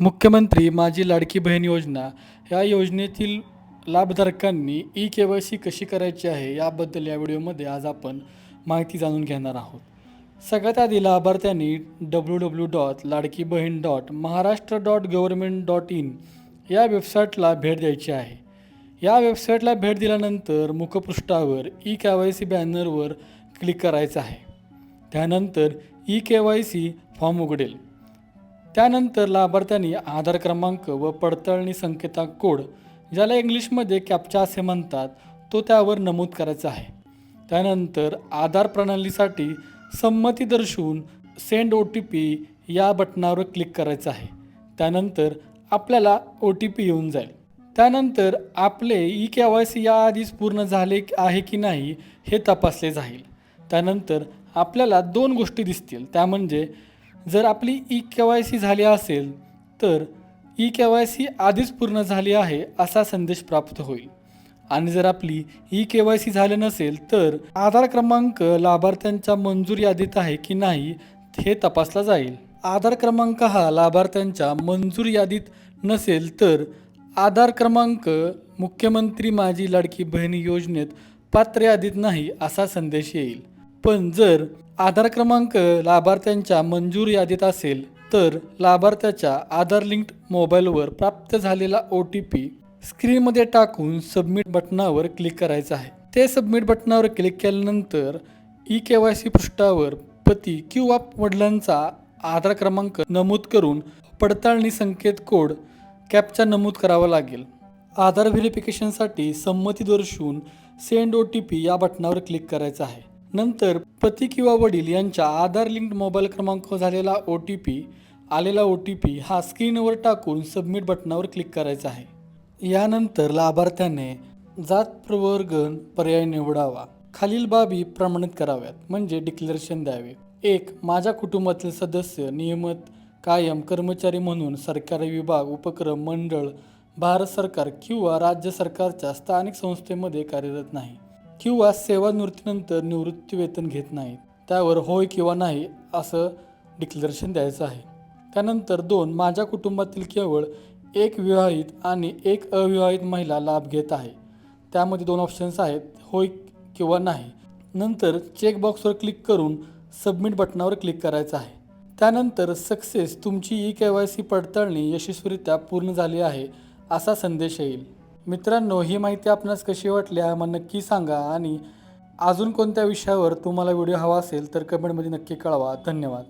मुख्यमंत्री माझी लाडकी बहीण योजना या योजनेतील लाभधारकांनी ई के वाय सी कशी करायची आहे याबद्दल या व्हिडिओमध्ये आज आपण माहिती जाणून घेणार आहोत. सगळ्यात आधी लाभार्थ्यांनी W W dot ladki bahin dot Maharashtra dot government dot in या वेबसाईटला भेट द्यायची आहे. या वेबसाईटला भेट दिल्यानंतर मुखपृष्ठावर ई के वाय सी बॅनरवर क्लिक करायचं आहे. त्यानंतर E K Y C form उघडेल. त्यानंतर लाभार्थ्यांनी आधार क्रमांक व पडताळणी संकेता कोड ज्याला इंग्लिशमध्ये कॅप्चा असे म्हणतात तो त्यावर नमूद करायचा आहे. त्यानंतर आधार प्रणालीसाठी संमती दर्शवून सेंड ओ टी पी या बटनावर क्लिक करायचं आहे. त्यानंतर आपल्याला ओ टी पी येऊन जाईल. त्यानंतर आपले ई के वाय सी याआधीच पूर्ण झाले आहे की नाही हे तपासले जाईल. त्यानंतर आपल्याला दोन गोष्टी दिसतील. त्या म्हणजे जर आपली ई के वाय सी झाली असेल तर ई के वाय सी आधीच पूर्ण झाली आहे असा संदेश प्राप्त होईल. आणि जर आपली ई के वाय सी झाली नसेल तर आधार क्रमांक लाभार्थ्यांच्या मंजूर यादीत आहे की नाही हे तपासला जाईल. आधार क्रमांक हा लाभार्थ्यांच्या मंजूर यादीत नसेल तर आधार क्रमांक मुख्यमंत्री माझी लाडकी बहीण योजनेत पात्र यादीत नाही असा संदेश येईल. पण जर आधार क्रमांक लाभार्थ्यांच्या मंजूर यादीत असेल तर लाभार्थ्याच्या आधार लिंक्ड मोबाईलवर प्राप्त झालेला ओ टी पी स्क्रीनमध्ये टाकून सबमिट बटनावर क्लिक करायचं आहे. ते सबमिट बटनावर क्लिक केल्यानंतर ई के वाय सी पृष्ठावर पती किंवा वडिलांचा आधार क्रमांक नमूद करून पडताळणी संकेत कोड कॅपचा नमूद करावा लागेल. आधार व्हेरिफिकेशनसाठी संमती दर्शवून सेंड ओ टी पी या बटनावर क्लिक करायचं आहे. नंतर पती किंवा वडील यांच्या आधार लिंक्ड मोबाईल क्रमांक झालेला ओ टी पी आलेला ओ टी पी हा स्क्रीनवर टाकून सबमिट बटनावर क्लिक करायचा आहे. यानंतर लाभार्थ्याने जात प्रवर्गन पर्याय निवडावा. खालील बाबी प्रमाणित कराव्यात. म्हणजे डिक्लेरेशन द्यावे. एक माझ्या कुटुंबातील सदस्य नियमित कायम कर्मचारी म्हणून सरकारी विभाग उपक्रम मंडळ भारत सरकार किंवा राज्य सरकारच्या स्थानिक संस्थेमध्ये कार्यरत नाही. किंवा सेवानिवृत्तीनंतर निवृत्ती वेतन घेत नाहीत. त्यावर होय किंवा नाही असं डिक्लेरेशन द्यायचं आहे. त्यानंतर दोन माझ्या कुटुंबातील केवळ एक विवाहित आणि एक अविवाहित महिला लाभ घेत आहे. त्यामध्ये दोन ऑप्शन्स आहेत होय किंवा नाही. नंतर चेकबॉक्सवर क्लिक करून सबमिट बटनावर क्लिक करायचं आहे. त्यानंतर सक्सेस तुमची ई के वाय सी पडताळणी यशस्वीरित्या पूर्ण झाली आहे असा संदेश येईल. मित्रांनो ही माहिती आपणास कशी वाटली आम्हाला नक्की सांगा आणि अजून कोणत्या विषयावर तुम्हाला व्हिडिओ हवा असेल तर कमेंटमध्ये नक्की कळवा. धन्यवाद.